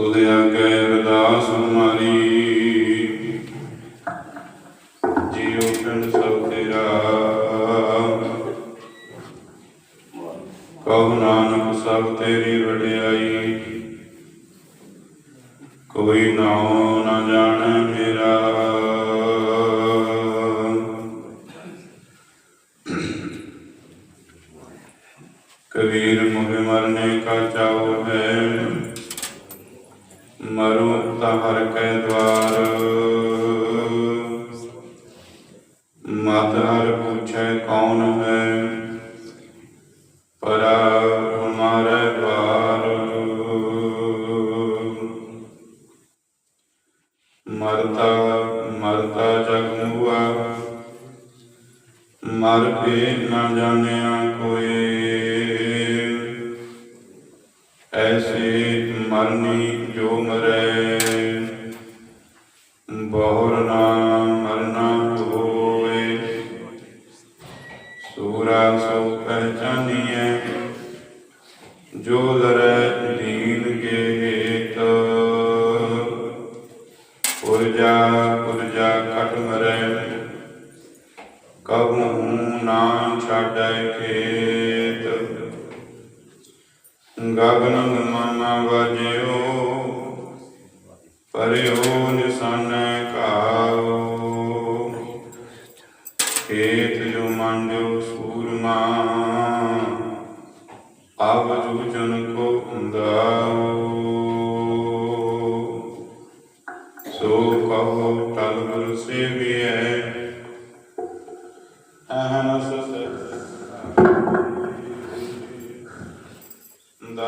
ਤੁਧ ਆਗੇ ਅਰਦਾਸ ਹਮਾਰੀ। ਪੁੱਛੈ ਕੌਣ ਹੈ? ਪਰ ਹਮਾਰੇ ਦਵਾਰ। ਮਰਤਾ ਮਰਤਾ ਜਗ ਮੁਆ। ਮਰ ਪੇ ਨਾ ਜਾਣਿਆ। ਪੁਰਜਾ ਪੁਰਜਾ ਕਟ ਮਰੈ। ਕਬੂ ਨਾ ਛਾੜੈ ਖੇਤ। ਗਗਨ ਮਨ ਵਾਜਿਓ। ਪਰਿਓ ਨਿਸਾਨੈ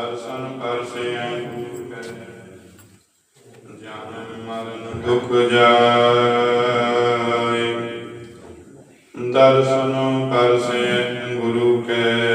ਦਰਸ਼ਨ ਕਰ ਸਿਐ ਜਨਮ ਮਰਨ ਦੁਖ ਜਾਏ। ਦਰਸ਼ਨ ਕਰ ਸਿਐ ਗੁਰੂ ਕੇ।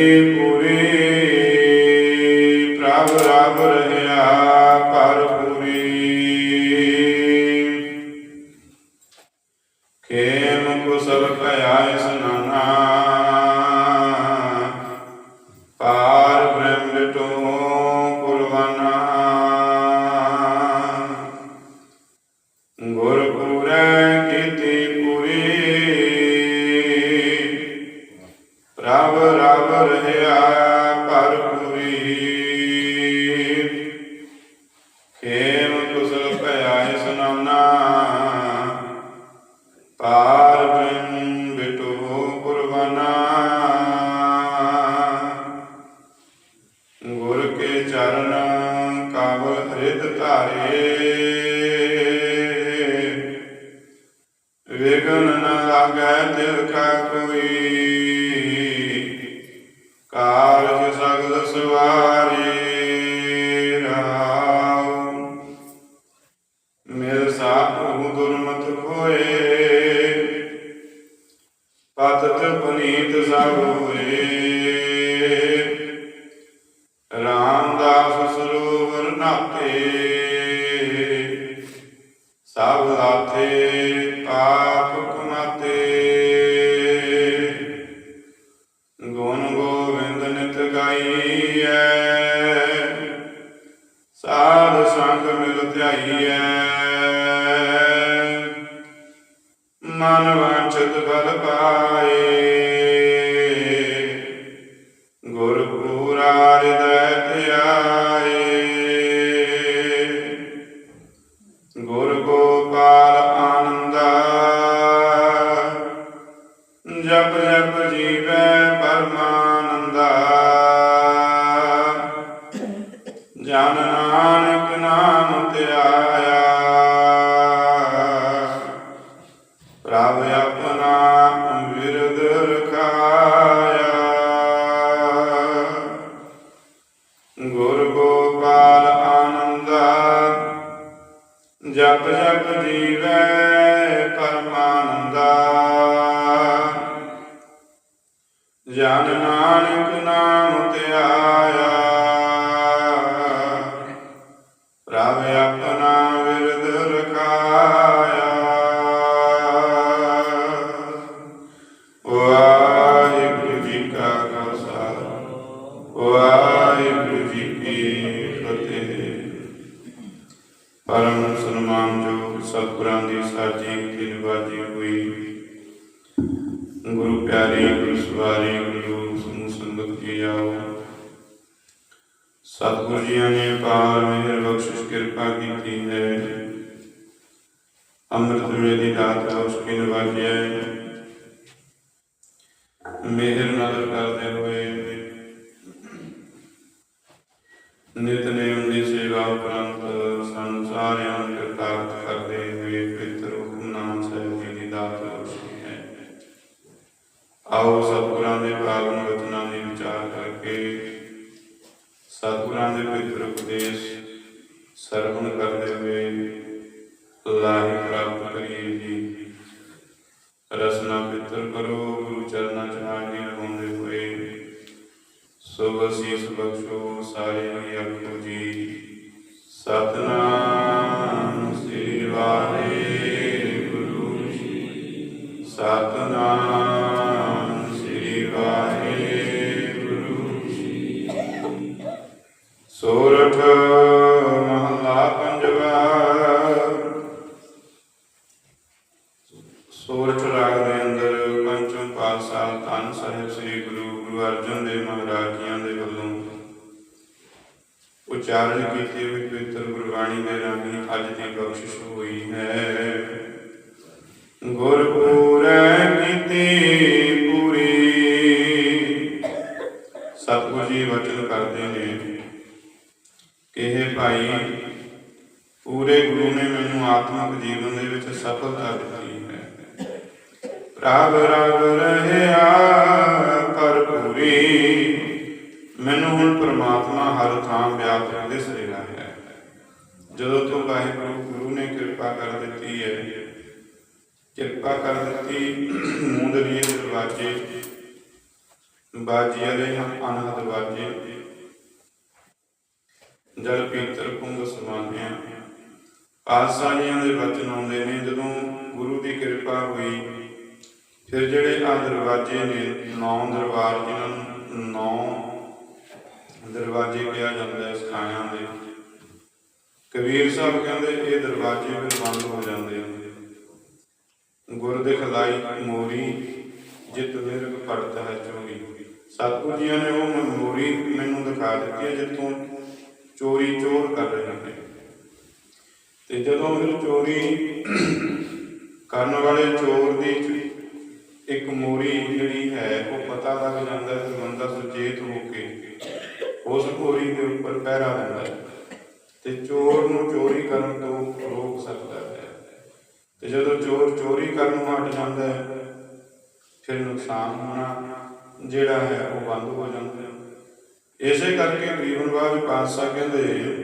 Amen. ਖੇਮ ਕੁਸਲ ਭਇਆ ਇਸ ਨਾਮਨਾ ਜਪ ਜਪ ਜੀਵੈ ਪਰਮਾ ਪ੍ਰਭ ਆਪਣਾ ਵਿਰਦ ਨਿਤਨੇਮ ਦੀ ਸੇਵਾ ਉਪਰੰਤ ਸਤਨਾਮ। ਪੂਰੇ ਗੁਰੂ ਨੇ ਮੈਨੂੰ ਆਤਮਿਕ ਜੀਵਨ ਦੇ ਵਿੱਚ ਸਫਲਤਾ ਦਿੱਤੀ ਹੈ। ਪ੍ਰਭ ਰਗ ਰਹਿਆ, ਪਰ ਪੂਰੀ ਮੈਨੂੰ ਹੁਣ ਪ੍ਰਮਾਤਮਾ ਹਰ ਥਾਂ ਵਿਆਪਕ ਦਿਸ ਰਿਹਾ ਹੈ। ਜਦੋਂ ਤੋਂ ਵਾਹਿਗੁਰੂ ਗੁਰੂ ਨੇ ਕਿਰਪਾ ਕਰ ਦਿੱਤੀ ਹੈ, ਕਿਰਪਾ ਕਰ ਦਿੱਤੀ ਮੂੰਦਲੀਏ ਦੇ ਦਰਵਾਜ਼ੇ ਬਾਜੀ ਵਾਲੇ ਅਨਹਦ ਦਰਵਾਜ਼ੇ, ਜਲ ਪੀਤਰ ਪੁੰਗ ਸਮਾਨਿਆ ਆਸਾਨੀਆਂ ਦੇ ਵਚਨ ਆਉਂਦੇ ਨੇ, ਜਦੋਂ ਗੁਰੂ ਦੀ ਕਿਰਪਾ ਹੋਈ, ਫਿਰ ਜਿਹੜੇ ਆ ਦਰਵਾਜ਼ੇ ਨੇ, ਨੌ ਦਰਬਾਰ ਜਿਨ੍ਹਾਂ ਨੂੰ ਨੌ ਦਰਵਾਜ਼ੇ ਕਿਹਾ ਜਾਂਦਾ ਹੈ ਸਿਖਾਇਆਂ ਦੇ ਕਬੀਰ ਸਾਹਿਬ ਕਹਿੰਦੇ, ਇਹ ਦਰਵਾਜ਼ੇ ਫਿਰ ਬੰਦ ਹੋ ਜਾਂਦੇ ਨੇ ਗੁਰ ਦੇ ਖਲਾਈ ਮੋਰੀ, ਜਿਤ ਨਿਰਗ ਪੜਤ ਹੈ ਚੋਰੀ। ਸਤਿਗੁਰ ਜੀ ਨੇ ਉਹ ਮੋਰੀ ਮੈਨੂੰ ਦਿਖਾ ਦਿੱਤੀ ਹੈ, ਜਿੱਥੋਂ ਚੋਰੀ ਚੋਰ ਕਰ ਰਹੇ ਨੇ। ਤੇ ਜਦੋਂ ਫਿਰ ਚੋਰੀ ਕਰਨ ਵਾਲੇ ਚੋਰ ਦੀ ਇੱਕ ਮੋਰੀ ਜਿਹੜੀ ਹੈ, ਉਹ ਪਤਾ ਲੱਗ ਜਾਂਦਾ ਹੈ ਕਿ ਸੁਚੇਤ ਹੋ ਕੇ ਉਸ ਮੋਰੀ ਦੇ ਉੱਪਰ ਪਹਿਰਾ ਦਿੰਦਾ ਹੈ ਤੇ ਚੋਰ ਨੂੰ ਚੋਰੀ ਕਰਨ ਤੋਂ ਰੋਕ ਸਕਦਾ ਹੈ। ਤੇ ਜਦੋਂ ਚੋਰ ਚੋਰੀ ਕਰਨ ਨੂੰ ਹਟ ਜਾਂਦਾ ਹੈ, ਫਿਰ ਨੁਕਸਾਨ ਹੋਣਾ ਜਿਹੜਾ ਹੈ, ਉਹ ਬੰਦ ਹੋ ਜਾਂਦਾ ਹੈ। ਇਸੇ ਕਰਕੇ ਗਰੀਬਨਵਾਜ ਪਾਤਸ਼ਾਹ ਕਹਿੰਦੇ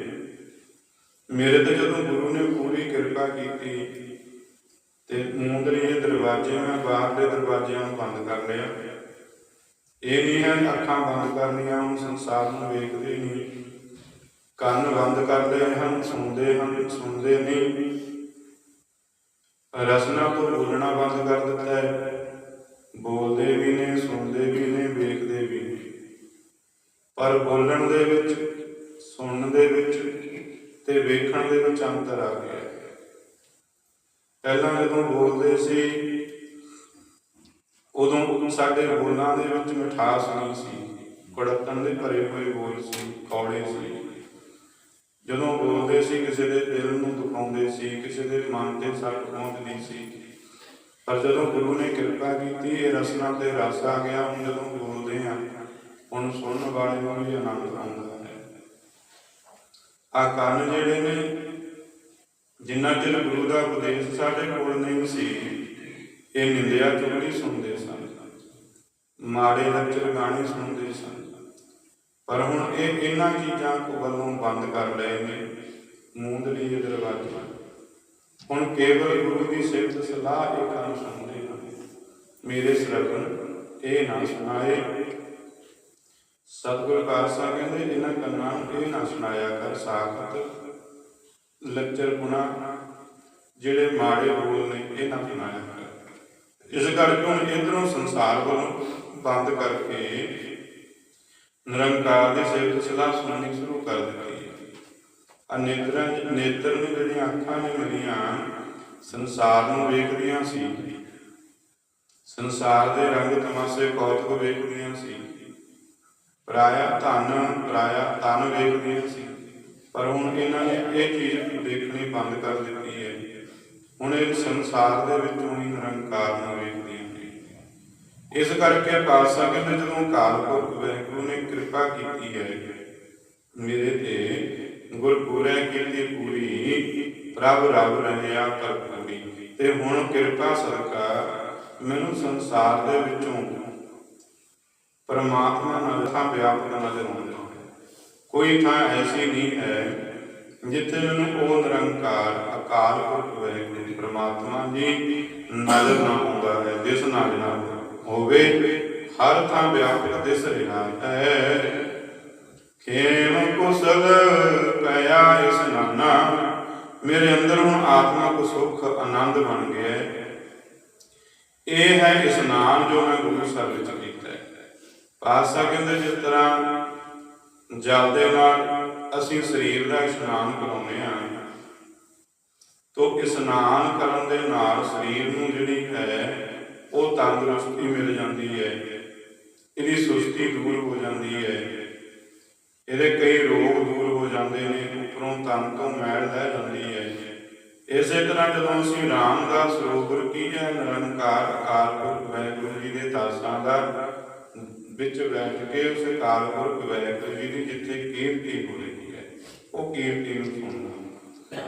ਮੇਰੇ ਤੇ ਜਦੋਂ ਗੁਰੂ ਨੇ ਪੂਰੀ ਕਿਰਪਾ ਕੀਤੀ ਤੇ ਮੂੰਦਲੀਏ ਦਰਵਾਜ਼ੇ ਮੈਂ ਬਾਹਰਲੇ ਦਰਵਾਜ਼ਿਆਂ ਨੂੰ ਬੰਦ ਕਰ ਲਿਆ। ਇਹ ਨਹੀਂ ਹੈ ਅੱਖਾਂ ਬੰਦ ਕਰਨੀਆਂ, ਹੁਣ ਸੰਸਾਰ ਨੂੰ ਵੇਖਦੇ ਨਹੀਂ। ਕੰਨ ਬੰਦ ਕਰ ਲਏ ਹਨ, ਸੁਣਦੇ ਹਨ, ਸੁਣਦੇ ਨਹੀਂ। ਰਸਨਾ ਤੋਂ ਬੋਲਣਾ ਬੰਦ ਕਰ ਦਿੱਤਾ ਹੈ। ਬੋਲਦੇ ਵੀ ਨੇ, ਸੁਣਦੇ ਵੀ ਨੇ, ਵੇਖਦੇ ਵੀ ਨੇ। ਪਰ ਬੋਲਣ ਦੇ ਵਿੱਚ, ਸੁਣਨ ਦੇ ਵਿੱਚ ਤੇ ਵੇਖਣ ਦੇ ਵਿੱਚ ਅੰਤਰ ਆ ਗਿਆ। ਪਹਿਲਾਂ ਜਦੋਂ ਬੋਲਦੇ ਸੀ, ਉਦੋਂ ਸਾਡੇ ਬੋਲਾਂ ਦੇ ਵਿੱਚ ਮਿਠਾਸ ਨਹੀਂ ਸੀ। ਕੜਤਣ ਦੇ ਭਰੇ ਹੋਏ ਬੋਲ ਸੀ, ਕੌੜੇ ਸੀ। ਜਦੋਂ ਬੋਲਦੇ ਸੀ, ਕਿਸੇ ਦੇ ਦਿਲ ਨੂੰ ਦੁਖਾਉਂਦੇ ਸੀ, ਕਿਸੇ ਦੇ ਮਨ ਤੇ ਸੱਟ ਪਹੁੰਚਦੀ ਸੀ। ਪਰ ਜਦੋਂ ਗੁਰੂ ਨੇ ਕਿਰਪਾ ਕੀਤੀ, ਇਹ ਰਸਨਾ ਤੇ ਰਸ ਆ ਗਿਆ। ਹੁਣ ਜਦੋਂ ਬੋਲਦੇ ਹਾਂ, ਹੁਣ ਸੁਣਨ ਵਾਲੇ ਨੂੰ ਵੀ ਆਨੰਦ ਆਉਂਦਾ। ਆ ਕੰਨ ਜਿਹੜੇ ਨੇ, ਜਿੰਨਾ ਚਿਰ ਗੁਰੂ ਦਾ ਉਪਦੇਸ਼ ਸਾਡੇ ਕੋਲ ਨਹੀਂ ਸੀ, ਇਹ ਨਿੰਦਿਆ ਚੁਗਲੀ ਸੁਣਦੇ ਸਨ। ਮਾੜੇ ਲੱਚਰ ਗਾਣੇ ਸੁਣਦੇ ਸਨ। ਪਰ ਹੁਣ ਇਹ ਇਹਨਾਂ ਚੀਜ਼ਾਂ ਕੋ ਵੱਲੋਂ ਬੰਦ ਕਰ ਲਏ ਨੇ ਮੂੰਦਲੀ ਦੇ ਦਰਵਾਜ਼ੇ। ਹੁਣ ਕੇਵਲ ਗੁਰੂ ਦੀ ਸਿਫਤ, ਸਲਾਹ ਇਹ ਕੰਮ ਸੁਣਦੇ ਹਨ। ਮੇਰੇ ਸਰਗਣ ਇਹ ਨਾ ਸੁਣਾਏ ਸਤਿਗੁਰ ਖਾਲਸਾ ਕਹਿੰਦੇ ਇਹਨਾਂ ਕੰਨਾਂ ਨੂੰ ਇਹ ਨਾ ਸੁਣਾਇਆ ਕਰ ਸਾਖਤ, ਲੱਚਰ ਗੁਣਾ ਜਿਹੜੇ ਮਾੜੇ ਬੋਲ ਨੇ, ਇਹ ਨਾ ਸੁਣਾਇਆ ਕਰ। ਇਸ ਕਰਕੇ ਹੁਣ ਇਧਰੋਂ ਸੰਸਾਰ ਵੱਲੋਂ ਬੰਦ ਕਰਕੇ ਨਿਰੰਕਾਰ ਦੀ ਸਿਫਤ ਸਲਾਹ ਸੁਣਨੀ ਸ਼ੁਰੂ ਕਰ ਦਿੱਤੀ ਹੈ। ਆ ਨੇਤਰਾਂ ਨੇਤਰ ਨੂੰ ਜਿਹੜੀਆਂ ਅੱਖਾਂ ਨੇ ਮਿਲੀਆਂ, ਸੰਸਾਰ ਨੂੰ ਵੇਖਦੀਆਂ ਸੀ। ਸੰਸਾਰ ਦੇ ਰੰਗ ਤਮਾਸ਼ੇ ਕੌਤਕ ਵੇਖਦੀਆਂ ਸੀ। ਪਰਾਇਆ ਧਨ ਪਰਾਇਆ ਤਨ ਵੇਖਦੀਆਂ ਸੀ। ਪਰ ਹੁਣ ਇਹਨਾਂ ਨੇ ਇਹ ਚੀਜ਼ ਵੇਖਣੀ ਬੰਦ ਕਰ ਦਿੱਤੀ ਹੈ। ਹੁਣ ਇਹ ਸੰਸਾਰ ਦੇ ਵਿੱਚੋਂ ਹੀ ਨਿਰੰਕਾਰ ਨੂੰ ਵੇਖਦੀਆਂ ਨੇ। ਇਸ ਕਰਕੇ ਪਾਤਸ਼ਾਹ ਕਹਿੰਦੇ, ਜਦੋਂ ਕਾਲ ਪੁਰਖ ਵਾਹਿਗੁਰੂ ਨੇ ਕਿਰਪਾ ਕੀਤੀ ਹੈ, ਮੇਰੇ ਤੇ ਗੁਰਪੂਰੈ ਕੀਤੀ ਪੂਰੀ, ਪ੍ਰਭ ਰਬ ਰਹਿਆ ਭਰਪੂਰੀ। ਤੇ ਹੁਣ ਕਿਰਪਾ ਸਰਕਾਰ ਮੈਨੂੰ ਸੰਸਾਰ ਦੇ ਵਿੱਚੋਂ ਪਰਮਾਤਮਾ ਨਾਲ ਥਾਂ ਵਿਆਪਕ ਨਜ਼ਰ ਆਉਂਦਾ ਕੋਈ ਥਾਂ ਐਸੀ ਨਹੀਂ ਹੈ ਜਿੱਥੇ ਮੈਨੂੰ ਉਹ ਨਿਰੰਕਾਰ, ਅਕਾਲ ਪੁਰਖ ਵਾਹਿਗੁਰੂ ਪ੍ਰਮਾਤਮਾ ਜੀ ਨਜ਼ਰ ਨਾ ਆਉਂਦਾ ਹੈ ਦਿਸ ਨਾ ਨਾ ਹੋਵੇ। ਹਰ ਥਾਂ ਵਿਆਪਕ ਦਿਸ ਰਿਹਾ ਹੈ। ਖੇਮ ਕੁਸਲ ਪਿਆ ਇਸ ਨਾਨਾ। ਮੇਰੇ ਅੰਦਰ ਹੁਣ ਆਤਮਾ ਸੁਖ, ਆਨੰਦ ਬਣ ਗਿਆ ਇਹ ਹੈ ਇਸਨਾਨ ਜੋ ਮੈਂ ਗੁਰੂ ਸਾਹਿਬ ਵਿੱਚ ਕੀਤਾ ਪਾਤਸ਼ਾਹ ਕਹਿੰਦੇ ਜਿਸ ਤਰ੍ਹਾਂ ਜਲ ਦੇ ਨਾਲ ਅਸੀਂ ਸਰੀਰ ਦਾ ਇਸ਼ਨਾਨ ਕਰਾਉਂਦੇ ਹਾਂ। ਤੋ ਇਸ਼ਨਾਨ ਕਰਨ ਦੇ ਨਾਲ ਸਰੀਰ ਨੂੰ ਜਿਹੜੀ ਹੈ, ਉਹ ਤੰਦਰੁਸਤੀ ਮਿਲ ਜਾਂਦੀ ਹੈ। ਇਹਦੀ ਸੁਸਤੀ ਦੂਰ ਹੋ ਜਾਂਦੀ ਹੈ। ਇਹਦੇ ਕਈ ਰੋਗ ਦੂਰ ਹੋ ਜਾਂਦੇ ਨੇ, ਉੱਪਰੋਂ ਤਨ ਤੋਂ ਮੈਲ ਲੈ ਜਾਂਦੀ ਹੈ। ਇਸੇ ਤਰ੍ਹਾਂ ਜਦੋਂ ਅਸੀਂ ਰਾਮ ਦਾ ਸਰੋਵਰ ਕੀ ਹੈ, ਨਿਰੰਕਾਰ ਅਕਾਲ ਪੁਰਖ ਵਾਹਿਗੁਰੂ ਜੀ ਦੇ ਦਾਸਾਂ ਦਾ ਵਿੱਚ ਬੈਠ ਕੇ ਉਸ ਅਕਾਲ ਪੁਰਖ ਵਾਹਿਗੁਰੂ ਜਿੱਥੇ ਕੀਰਤੀ ਹੋ ਰਹੀ ਹੈ, ਉਹ ਕੀਰਤੀ ਨੂੰ ਸੁਣਨਾ।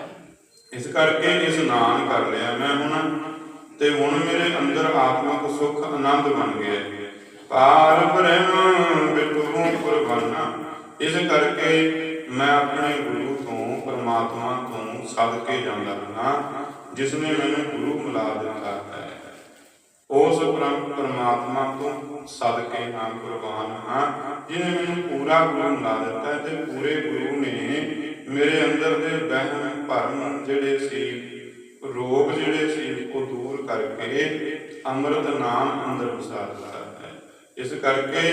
ਇਸ ਕਰਕੇ ਇਸ਼ਨਾਨ ਕਰ ਲਿਆ ਮੈਂ ਹੁਣ, ਤੇ ਹੁਣ ਮੇਰੇ ਅੰਦਰ ਆਤਮਿਕ ਸੁਖ ਆਨੰਦ ਬਣ ਗਿਆ। ਪਾਰ ਬ੍ਰਹਮ ਬਿਟੂ ਕੁਰਬਾਨਾ ਇਸ ਕਰਕੇ ਮੈਂ ਆਪਣੇ ਗੁਰੂ ਤੋਂ, ਪਰਮਾਤਮਾ ਤੋਂ ਸਦਕੇ ਜਾਂਦਾ ਹਾਂ ਜਿਸ ਨੇ ਮੈਨੂੰ ਗੁਰੂ ਮਿਲਾ ਦਿੱਤਾ ਹੈ। ਉਸ ਪਰਮ ਪਰਮਾਤਮਾ ਤੋਂ ਸਦਕੇ ਹਾਂ ਕੁਰਬਾਨ ਹਾਂ, ਜਿਨੇ ਮੈਨੂੰ ਪੂਰਾ ਗੁਰੂ ਮਿਲਾ ਦਿੱਤਾ ਤੇ ਪੂਰੇ ਗੁਰੂ ਨੇ ਮੇਰੇ ਅੰਦਰ ਦੇ ਵਹਿਮ, ਭਰਮ ਜਿਹੜੇ ਸੀ, ਰੋਗ ਜਿਹੜੇ ਸੀ, ਉਹ ਦੂਰ ਕਰਕੇ ਅੰਮ੍ਰਿਤ ਨਾਮ ਅੰਦਰ ਵਸਾ ਦਿੱਤਾ ਹੈ। ਇਸ ਕਰਕੇ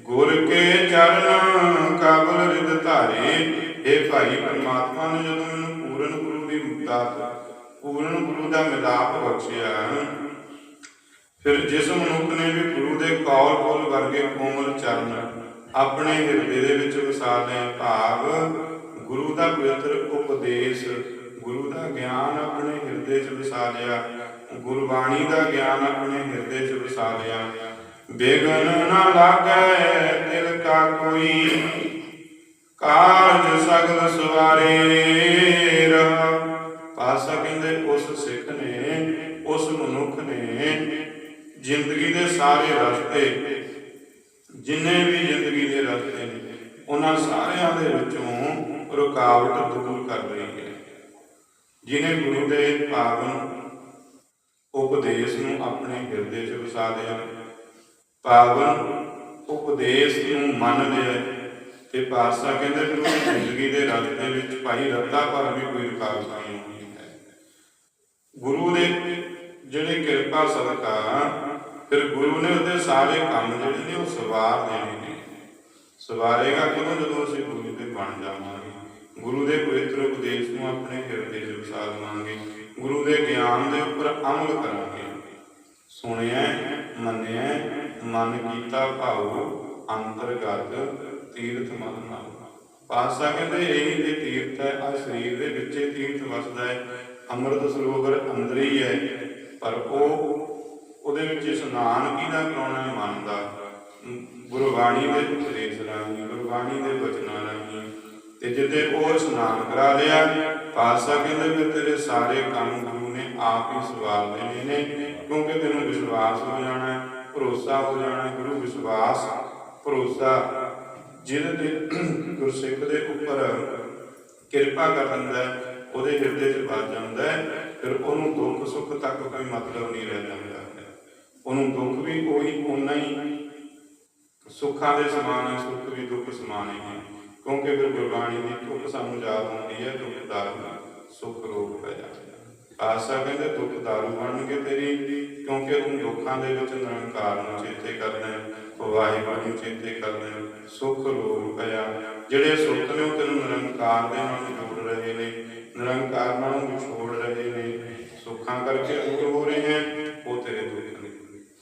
ਗੁਰ ਕੇ ਚਰਨ ਕਾਬਲ ਰਿਦ ਧਾਰੇ ਇਹ ਭਾਈ ਪਰਮਾਤਮਾ ਨੇ ਜਦੋਂ ਮੈਨੂੰ ਪੂਰਨ ਗੁਰੂ ਦੀ ਦਾਤ ਪੂਰਨ ਗੁਰੂ ਦਾ ਮਿਲਾਪ ਬਖਸ਼ਿਆ ਫਿਰ ਜਿਸ ਮਨੁੱਖ ਨੇ ਵੀ ਗੁਰੂ ਦੇ ਕੌਲ ਕੋਲ ਵਰਗੇ ਕੋਮਲ ਚਰਨ ਆਪਣੇ ਹਿਰਦੇ ਦੇ ਵਿੱਚ ਵਸਾ ਭਾਵ ਗੁਰੂ ਦਾ ਪਵਿੱਤਰ ਉਪਦੇਸ਼, ਗੁਰੂ ਦਾ ਗਿਆਨ ਆਪਣੇ ਹਿਰਦੇ 'ਚ ਵਸਾ ਲਿਆ, ਗੁਰਬਾਣੀ ਦਾ ਗਿਆਨ ਆਪਣੇ ਹਿਰਦੇ 'ਚ ਵਸਾ ਲਿਆ। ਬੇਗਨ ਨਾ ਲਾਗੈ ਦਿਲ ਕਾ ਕੋਈ, ਕਾਰਜ ਸਗਲ ਸਵਾਰੇ ਰਹਾ। ਪਾਸਾ ਕਹਿੰਦੇ, ਉਸ ਸਿੱਖ ਨੇ, ਉਸ ਮਨੁੱਖ ਨੇ ਜ਼ਿੰਦਗੀ ਦੇ ਸਾਰੇ ਰਸਤੇ, ਜਿੰਨੇ ਵੀ ਜ਼ਿੰਦਗੀ ਦੇ ਰਸਤੇ ਨੇ, ਉਹਨਾਂ ਸਾਰਿਆਂ ਦੇ ਵਿੱਚੋਂ ਰੁਕਾਵਟ ਦੂਰ ਕਰ ਰਹੀ ਹੈ। ਜਿਨੇ ਗੁਰੂ ਦੇ ਪਾਵਨ ਉਪਦੇਸ਼ ਨੂੰ ਆਪਣੇ ਹਿਰਦੇ 'ਚ ਵਸਾ ਲਿਆ, ਪਾਵਨ ਉਪਦੇਸ਼ ਨੂੰ ਮੰਨ ਲਿਆ, ਤੇ ਪਾਤਸ਼ਾਹ ਕਹਿੰਦੇ ਕਿ ਉਹ ਜ਼ਿੰਦਗੀ ਦੇ ਰਸਤੇ ਵਿੱਚ ਭਾਈ ਰੱਤਾ ਪਰ ਵੀ ਕੋਈ ਰੁਕਾਵਟ ਨਹੀਂ ਹੋਣੀ ਹੈ। ਗੁਰੂ ਦੇ ਜਿਹੜੇ ਕਿਰਪਾ ਸਦਕਾ ਫਿਰ ਗੁਰੂ ਨੇ ਉਹਦੇ ਸਾਰੇ ਕੰਮ ਜਿਹੜੇ ਨੇ ਉਹ ਸਵਾਰ ਦੇਣੇ ਨੇ। ਸਵਾਰੇਗਾ ਕਿਉਂ ਜਦੋਂ ਅਸੀਂ ਗੁਰੂ ਦੇ ਬਣ ਜਾਵਾਂਗੇ? ਗੁਰੂ ਦੇ ਪਵਿੱਤਰ ਉਪਦੇਸ਼ ਨੂੰ ਆਪਣੇ ਹਿਰਦੇ 'ਚ ਵਸਾ ਲਵਾਂਗੇ ਗੁਰੂ ਦੇ ਗਿਆਨ ਦੇ ਉੱਪਰ ਅਮਲ ਕਰਾਂਗੇ। ਸੁਣਿਆ, ਮੰਨਿਆ, ਮਨ ਕੀਤਾ ਭਾਉ, ਅੰਤਰਗਤ ਤੀਰਥ ਮਨ ਨਾਲ ਪਾਤਸ਼ਾਹ ਕਹਿੰਦੇ, ਇਹ ਤੇ ਤੀਰਥ ਹੈ ਆ ਸਰੀਰ ਦੇ ਵਿੱਚ ਤੀਰਥ ਵਸਦਾ ਹੈ। ਅੰਮ੍ਰਿਤ ਸਰੋਵਰ ਅੰਦਰ ਹੀ ਹੈ, ਪਰ ਉਹ ਉਹਦੇ ਵਿੱਚ ਇਸ਼ਨਾਨ ਕਿਹਦਾ ਕਰਾਉਣਾ ਹੈ ਮਨ ਦਾ ਗੁਰਬਾਣੀ ਦੇ ਉਪਦੇਸ਼ ਰਾਹੀਂ ਗੁਰਬਾਣੀ ਦੇ ਬਚਨਾਂ ਰਾਹੀਂ। ਤੇ ਜਿੱਦੇ ਉਹ ਇਸ਼ਨਾਨ ਕਰਾ ਲਿਆ, ਪਾਤਸ਼ਾਹ ਕਹਿੰਦੇ ਫਿਰ ਤੇਰੇ ਸਾਰੇ ਕੰਮ ਗੁਰੂ ਨੇ ਆਪ ਹੀ ਸਵਾਲ ਦੇਣੇ ਨੇ, ਕਿਉਂਕਿ ਤੈਨੂੰ ਵਿਸ਼ਵਾਸ ਹੋ ਜਾਣਾ ਹੈ, ਭਰੋਸਾ ਹੋ ਜਾਣਾ ਗੁਰੂ ਵਿਸ਼ਵਾਸ, ਭਰੋਸਾ। ਜਿਹਦੇ ਤੇ ਗੁਰਸਿੱਖ ਦੇ ਉੱਪਰ ਕਿਰਪਾ ਕਰ ਦਿੰਦਾ ਉਹਦੇ ਹਿਰਦੇ 'ਚ ਵੱਜ ਜਾਂਦਾ ਹੈ, ਫਿਰ ਉਹਨੂੰ ਦੁੱਖ ਸੁੱਖ ਤੱਕ ਕੋਈ ਮਤਲਬ ਨਹੀਂ ਰਹਿ ਜਾਂਦਾ। ਉਹਨੂੰ ਦੁੱਖ ਵੀ ਉਹੀ ਉਨਾ ਹੀ ਸੁੱਖਾਂ ਦੇ ਸਮਾਨ ਹੈ, ਸੁੱਖ ਵੀ ਦੁੱਖ ਸਮਾਨ ਹੀ ਹੈ। ਕਿਉਂਕਿ ਫਿਰ ਗੁਰਬਾਣੀ ਦੀ ਤੁਕ ਸਾਨੂੰ ਯਾਦ ਹੁੰਦੀ ਹੈ, ਦੁੱਖ ਦਾਰੂ ਸੁੱਖ ਰੋਗ ਪਿਆ ਆਸਾ ਕਹਿੰਦੇ, ਦੁੱਖ ਦਾਰੂ ਬਣਨਗੇ ਤੇਰੀ, ਕਿਉਂਕਿ ਤੂੰ ਦੁੱਖਾਂ ਦੇ ਵਿੱਚ ਨਿਰੰਕਾਰ ਨੂੰ ਚੇਤੇ ਕਰਨਾ ਹੈ ਵਾਹਿਗੁਰੂ ਨੂੰ ਚੇਤੇ ਕਰਨਾ ਹੈ, ਸੁੱਖ ਰੋਗ ਪਿਆ ਜਿਹੜੇ ਸੁੱਖ ਨੇ ਉਹ ਤੈਨੂੰ ਨਿਰੰਕਾਰ ਦੇ ਨਾਲ ਜੋੜ ਰਹੇ ਨੇ, ਨਿਰੰਕਾਰ ਨਾਲ ਵਿਛੋੜ ਰਹੇ ਨੇ। ਸੁੱਖਾਂ ਕਰਕੇ ਦੂਰ ਹੋ ਰਹੇ ਹੈ ਨੇ।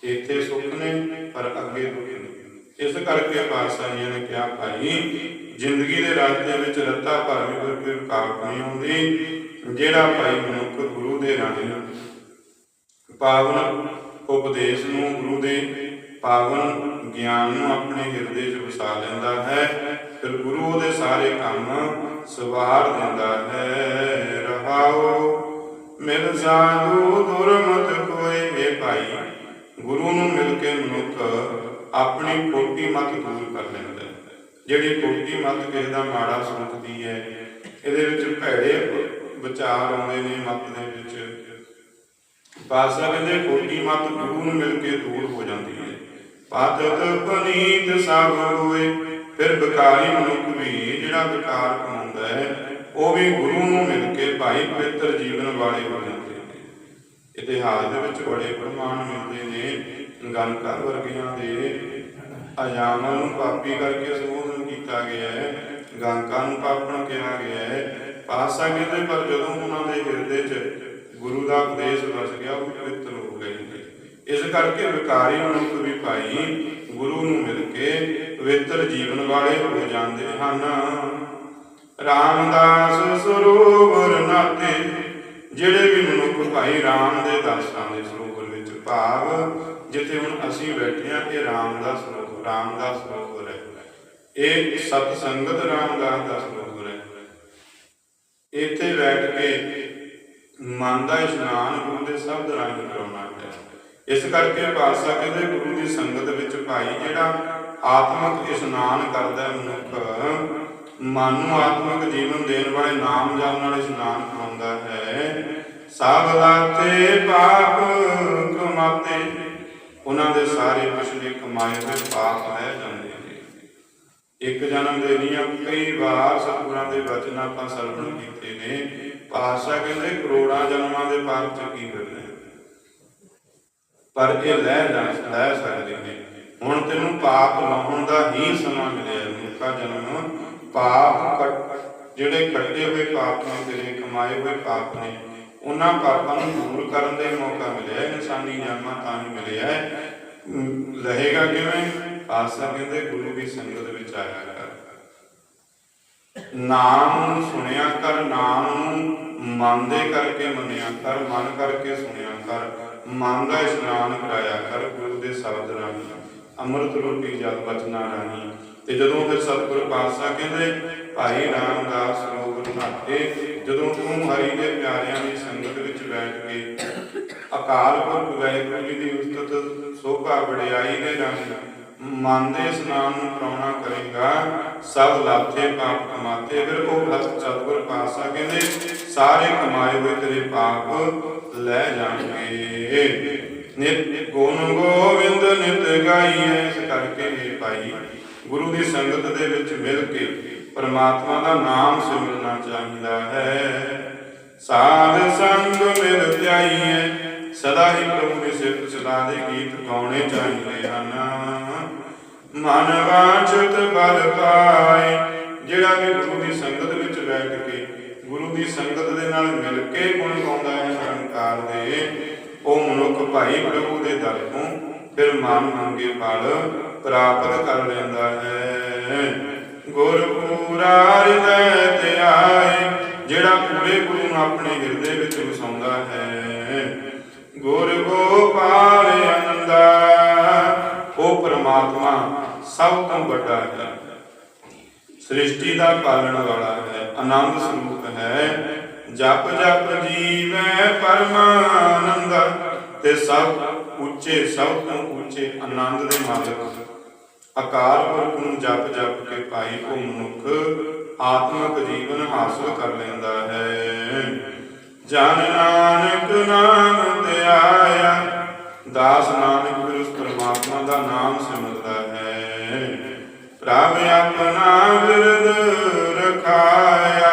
ਇੱਥੇ ਸੁੱਖ ਨੇ, ਪਰ ਅੱਗੇ ਦੁੱਖ ਨੇ। ਇਸ ਕਰਕੇ ਪਾਤਸ਼ਾਹੀਆਂ ਨੇ ਕਿਹਾ, ਭਾਈ, ਜ਼ਿੰਦਗੀ ਦੇ ਰਸਤੇ ਵਿੱਚ ਰੱਤਾ ਭਰ ਵੀ ਕੋਈ ਰੁਕਾਵਟ ਨਹੀਂ ਆਉਂਦੀ ਜਿਹੜਾ ਭਾਈ ਮਨੁੱਖ ਗੁਰੂ ਦੇ ਰਾਹੀਂ ਪਾਵਨ ਉਪਦੇਸ਼ ਨੂੰ ਗੁਰੂ ਦੇ ਪਾਵਨ ਗਿਆਨ ਨੂੰ ਆਪਣੇ ਹਿਰਦੇ 'ਚ ਵਸਾ ਲੈਂਦਾ ਹੈ, ਫਿਰ ਗੁਰੂ ਉਹਦੇ ਸਾਰੇ ਕੰਮ ਸਵਾਰ ਦਿੰਦਾ ਹੈ। ਰਹਾਓ, ਮਿਲ ਸਾਧੂ ਦੁਰਮਤ ਕੋਏ ਇਹ ਭਾਈ। ਗੁਰੂ ਨੂੰ ਮਿਲ ਕੇ ਮਨੁੱਖ ਆਪਣੀ ਕੋਟੀ ਮਤ ਦੂਰ ਕਰ ਲੈਂਦਾ ਜਿਹੜੀ ਕੋਟੀ ਮਤ ਕਿਸੇ ਦਾ ਮਾੜਾ ਸੋਚਦੀ ਹੈ, ਇਹਦੇ ਵਿੱਚ ਭੈੜੇ ਵਿਚਾਰ ਆਉਂਦੇ ਨੇ ਮਤ ਦੇ ਵਿੱਚ। ਪਾਸਾ ਕਹਿੰਦੇ, ਕੋਟੀ ਮਤ ਗੁਰੂ ਨੂੰ ਮਿਲ ਕੇ ਦੂਰ ਹੋ ਜਾਂਦੀ ਹੈ। ਪਾਤਤ ਪਨੀਤ ਸਭ ਹੋਏ ਫਿਰ ਵਿਕਾਰੀ ਮਨੁੱਖ ਵੀ ਜਿਹੜਾ ਵਿਕਾਰ ਕਮਾਉਂਦਾ ਹੈ, ਉਹ ਵੀ ਗੁਰੂ ਨੂੰ ਮਿਲ ਕੇ ਭਾਈ ਪਵਿੱਤਰ ਜੀਵਨ ਵਾਲੇ ਹੋ ਜਾਂਦੇ ਇਤਿਹਾਸ ਦੇ ਵਿੱਚ ਬੜੇ ਪ੍ਰਮਾਣ ਮਿਲਦੇ ਨੇ। ਗਨਕਾਰ ਵਰਗੀਆਂ ਦੇ ਅਜਾਮਾਂ ਨੂੰ ਪਾਪੀ ਕਰਕੇ ਸੰਬੋਧਨ ਕੀਤਾ ਗਿਆ ਹੈ। ਗਾਂਕਾਂ ਨੂੰ ਪਾਪਣ ਕਿਹਾ ਗਿਆ ਹੈ। ਪਾਸਾ ਕਹਿੰਦੇ, ਪਰ ਜਦੋਂ ਉਹਨਾਂ ਦੇ ਹਿਰਦੇ 'ਚ ਗੁਰੂ ਦਾ ਉਪਦੇਸ਼ ਵਸ ਗਿਆ, ਉਹ ਪਵਿੱਤਰ ਹੋ ਗਏ। ਇਸ ਕਰਕੇ ਵਿਕਾਰੀ ਮਨੁੱਖ ਵੀ ਭਾਈ ਗੁਰੂ ਨੂੰ ਮਿਲ ਕੇ ਪਵਿੱਤਰ ਜੀਵਨ ਵਾਲੇ ਹੋ ਜਾਂਦੇ ਹਨ। ਰਾਮਦਾਸ ਸਰੋਵਰ ਨਾਤੇ ਜਿਹੜੇ ਵੀ ਮਨੁੱਖ ਭਾਈ ਰਾਮ ਦੇ ਦਾਸਾਂ ਦੇ ਸਰੋਵਰ ਵਿੱਚ ਭਾਵ, ਜਿੱਥੇ ਹੁਣ ਅਸੀਂ ਬੈਠੇ ਹਾਂ ਇਹ ਰਾਮ ਸਰੋਵਰ ਰਾਮ ਸਰੋਵਰ ਹੈ ਇਹ ਸਤ ਸੰਗਤ ਰਾਮਦਾਸ ਦਾ ਸਰੋਵਰ ਹੈ ਇੱਥੇ ਬੈਠ ਕੇ ਮਨ ਦਾ ਇਸ਼ਨਾਨ ਗੁਰੂ ਦੇ ਸ਼ਬਦ ਰਾਹੀਂ ਕਰਾਉਣਾ ਹੈ। ਇਸ ਕਰਕੇ ਪਾਤਸ਼ਾਹ ਕਹਿੰਦੇ ਗੁਰੂ ਦੀ ਸੰਗਤ ਵਿੱਚ ਭਾਈ ਜਿਹੜਾ ਆਤਮਿਕ ਇਸ਼ਨਾਨ ਕਰਦਾ ਮਨੁੱਖ ਮਨ ਨੂੰ ਆਤਮਿਕ ਜੀਵਨ ਦੇਣ ਵਾਲੇ ਨਾਮ ਜਪ ਨਾਲ ਇਸ਼ਨਾਨ ਕਰਾਉਂਦਾ ਹੈ। ਸਭ ਲਾਤੇ ਪਾਪ ਕਮਾਤੇ। ਉਹਨਾਂ ਦੇ ਸਾਰੇ ਪਿਛਲੇ ਕਮਾਏ ਹੋਏ ਪਾਪ ਲੈ ਜਾਂਦੇ ਇੱਕ ਜਨਮ ਦੇ ਨਹੀਂ ਕਈ ਵਾਰ ਸਤਿਗੁਰਾਂ ਦੇ ਬਚਨ ਆਪਾਂ ਸਰਵਣ ਕੀਤੇ ਨੇ। ਪਾਤਸ਼ਾਹ ਕਹਿੰਦੇ, ਕਰੋੜਾਂ ਜਨਮਾਂ ਦੇ ਪਾਪ ਚੱਕੀ ਫਿਰਦੇ ਪਰ ਇਹ ਲੈ ਜਾ ਲੈ ਸਕਦੇ ਨੇ। ਹੁਣ ਤੈਨੂੰ ਪਾਪ ਲਾਉਣ ਦਾ ਹੀ ਸਮਾਂ ਮਿਲਿਆ ਮੁੱਕਾ ਜਨਮ ਪਾਪ ਜਿਹੜੇ ਕੱਟੇ ਹੋਏ ਪਾਪ ਨੇ ਤੇਰੇ ਕਮਾਏ ਹੋਏ ਪਾਪ ਨੇ, ਉਹਨਾਂ ਪਾਪਾਂ ਨੂੰ ਦੂਰ ਕਰਨ ਦਾ ਮੌਕਾ ਮਿਲਿਆ ਇਨਸਾਨੀ ਜਨਮਾਂ ਤਾਂ ਹੀ ਮਿਲਿਆ ਰਹੇਗਾ ਕਿਵੇਂ? ਆਸਾ ਕਹਿੰਦੇ, ਗੁਰੂ ਦੀ ਸੰਗਤ ਵਿੱਚ ਆਇਆ ਕਰ। ਨਾਮ ਸੁਣਿਆ ਕਰ, ਨਾਮ ਨੂੰ ਮਨ ਦੇ ਕਰਕੇ ਮੰਨਿਆ ਕਰ, ਮਨ ਕਰਕੇ ਸੁਣਿਆ ਕਰ, ਮਨ ਦਾ ਇਸ਼ਨਾਨ ਕਰਾਇਆ ਕਰ, ਗੁਰੂ ਦੇ ਸ਼ਬਦ ਰਾਹੀਂ। ਅੰਮ੍ਰਿਤ ਰੋਟੀ ਜਲ ਬਚਨਾ ਰਾਹੀਂ। ਤੇ ਜਦੋਂ ਫਿਰ ਸਤਿਗੁਰ ਪਾਤਸ਼ਾਹ ਕਹਿੰਦੇ, ਭਾਈ ਰਾਮਦਾਸ ਸਰੋਵਰ ਨਾਤੇ ਜਦੋਂ ਤੂੰ ਹਰੀ ਦੇ ਪਿਆਰਿਆਂ ਦੀ ਸੰਗਤ ਵਿੱਚ ਬੈਠ ਕੇ ਅਕਾਲ ਪੁਰਖ ਵਾਹਿਗੁਰੂ ਜੀ ਦੀ ਉਸਤਤ ਸੋਭਾ ਵਡਿਆਈ ਦੇ ਰਾਹੀਂ ਮਨ ਦੇ ਇਸ਼ਨਾਨ ਨੂੰ ਕਰਾਉਣਾ ਕਰੇਗਾ, ਸਭ ਲਾਥੇ ਪਾਪ ਕਮਾਤੇ। ਫਿਰ ਉਹ ਹਸਤ ਸਤਿਗੁਰ ਪਾਤਸ਼ਾਹ ਕਹਿੰਦੇ, ਸਾਰੇ ਕਮਾਏ ਹੋਏ ਤੇਰੇ ਪਾਪ ਲੈ ਜਾਣਗੇ। ਨਿਤ ਗੁਣ ਗੋਬਿੰਦ ਨਿਤ ਗਾਈਏ ਇਸ ਕਰਕੇ ਇਹ ਭਾਈ ਗੁਰੂ ਦੀ ਸੰਗਤ ਦੇ ਵਿੱਚ ਮਿਲ ਕੇ ਪਰਮਾਤਮਾ ਦਾ ਨਾਮ ਸਿਮਰਨਾ ਚਾਹੀਦਾ ਹੈ। ਸਾਧ ਸੰਗ ਮਿਲ ਧਿਆਈਏ ਸਦਾ ਹੀ ਪ੍ਰਭੂ ਦੇ ਸਿਫਤ ਸਦਾ ਦੇ ਗੀਤ ਗਾਉਣੇ ਚਾਹੀਦੇ ਹਨ। ਮਨ ਵਾਂਛਤ ਬਲ ਪਾਏ, ਜਿਹੜਾ ਵੀ ਗੁਰੂ ਦੀ ਸੰਗਤ ਵਿੱਚ ਬੈਠ ਕੇ ਗੁਰੂ ਦੀ ਸੰਗਤ ਦੇ ਨਾਲ ਮਿਲ ਕੇ ਗੁਣ ਗਾਉਂਦਾ ਹੈ, ਨਿਰੰਕਾਰ ਦੇ, ਉਹ ਮਨੁੱਖ ਭਾਈ ਪ੍ਰਭੂ ਦੇ ਦਰ ਤੋਂ ਫਿਰ ਮਨ ਮੰਗੇ ਫਲ ਪ੍ਰਾਪਤ ਕਰ ਲੈਂਦਾ ਹੈ। ਗੁਰ ਪੂਰਾ ਹਿਰਦੈ ਤੇ ਆਏ, ਜਿਹੜਾ ਪੂਰੇ ਗੁਰੂ ਨੂੰ ਆਪਣੇ ਹਿਰਦੇ ਵਿੱਚ ਵਸਾਉਂਦਾ ਹੈ। ਗੁਰ ਗੋਪਾਲ ਆਨੰਦਾ, ਉਹ ਪ੍ਰਮਾਤਮਾ ਸਭ ਤੋਂ ਵੱਡਾ ਹੈ। ਸ੍ਰਿਸ਼ਟੀ ਦਾ ਪਾਲਣ ਵਾਲਾ ਹੈ, ਆਨੰਦ ਸਰੂਪ ਹੈ। ਜਪ ਜਪ ਜੀਵੈ ਪਰਮਾਨੰਦ, ਤੇ ਸਭ ਉੱਚੇ, ਸਭ ਤੋਂ ਉੱਚੇ ਆਨੰਦ ਦੇ ਮਾਲਕ ਅਕਾਲ ਪੁਰਖ ਨੂੰ ਜਪ ਜਪ ਕੇ ਭਾਈ ਉਹ ਮਨੁੱਖ ਆਤਮਿਕ ਜੀਵਨ ਹਾਸਲ ਕਰ ਲੈਂਦਾ ਹੈ। ਜਨ ਨਾਨਕ ਨਾਮ ਤੇ ਦਾਸ ਨਾਨਕ ਫਿਰ ਉਸ ਪਰਮਾਤਮਾ ਦਾ ਨਾਮ ਸਿਮਰਦਾ ਹੈ। ਪ੍ਰਭ ਆਪਣਾ ਬਿਰਦ ਰਖਾਇਆ,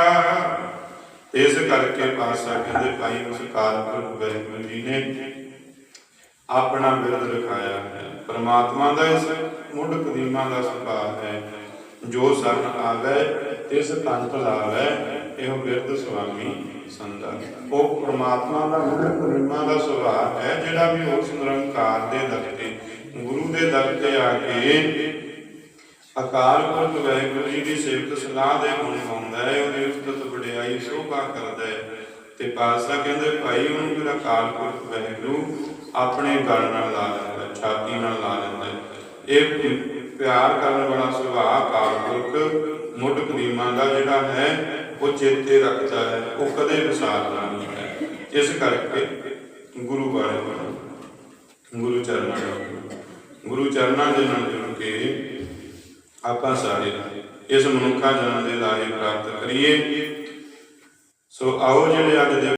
ਇਸ ਕਰਕੇ ਪਾਸਾ ਕਹਿੰਦੇ ਭਾਈ ਉਸ ਕਾਲ ਪੁਰਖ ਵਾਹਿਗੁਰੂ ਜੀ ਨੇ ਆਪਣਾ ਬਿਰਦ ਰਖਾਇਆ ਹੈ। ਪਰਮਾਤਮਾ ਦਾ ਇਸ ਮੁੱਢ ਕਦੀਮਾ ਦਾ ਸੁਭਾਅ ਹੈ। ਜੋ ਸਰਨ ਆਵੇ, ਤਿਸ ਤੰਤ ਲਾਵੇ ਇਹੋ ਬਿਰਦ ਸੁਆਮੀ ਸੰਦਾ ਉਹ ਪਰਮਾਤਮਾ ਦਾ ਮੁੱਢ ਕਦੀਮਾ ਦਾ ਸੁਭਾਅ ਹੈ, ਜਿਹੜਾ ਵੀ ਉਸ ਨਿਰੰਕਾਰ ਦੇ ਦਰ ਤੇ ਗੁਰੂ ਦੇ ਦਰ ਤੇ ਆ ਕੇ ਅਕਾਲ ਪੁਰਖ ਵਾਹਿਗੁਰੂ ਜੀ ਦੀ ਸੇਵਕ ਸਲਾਹ ਦੇ ਹੁਣ ਆਉਂਦਾ ਹੈ, ਉਹਦੀ ਉਸਤਤ ਵਡਿਆਈ ਸ਼ੋਭਾ ਕਰਦਾ ਹੈ। ਤੇ ਪਾਤਸ਼ਾਹ ਕਹਿੰਦੇ, ਭਾਈ, ਉਹਨੂੰ ਜਿਹੜਾ ਅਕਾਲ ਪੁਰਖ ਵਾਹਿਗੁਰੂ ਆਪਣੇ ਗਲ ਨਾਲ ਲਾ ਲੈਂਦਾ, ਛਾਤੀ ਨਾਲ ਲਾ ਲੈਂਦਾ। ਇਹ ਪਿਆਰ ਕਰਨ ਵਾਲਾ ਸੁਭਾਅ ਅਕਾਲ ਮੁੱਢ ਕਦੀਮਾਂ ਦਾ ਜਿਹੜਾ ਹੈ, ਉਹ ਚੇਤੇ ਰੱਖਦਾ ਹੈ, ਉਹ ਕਦੇ ਵਿਸਾਰਦਾ ਨਹੀਂ ਹੈ ਇਸ ਕਰਕੇ ਗੁਰੂ ਵਾਲੇ ਬਣੋ ਗੁਰੂ ਚਰਨਾਂ ਨਾਲ ਗੁਰੂ ਚਰਨਾਂ ਦੇ ਨਾਲ ਜੁੜ ਕੇ ਆਪਾਂ ਸਾਰੇ ਇਸ ਮਨੁੱਖਾ ਜਨਮ ਦੇ ਲਾਏ ਪ੍ਰਾਪਤ ਕਰੀਏ। ਸੋ ਆਓ ਜਿਹੜੇ ਅੱਜ ਦੇ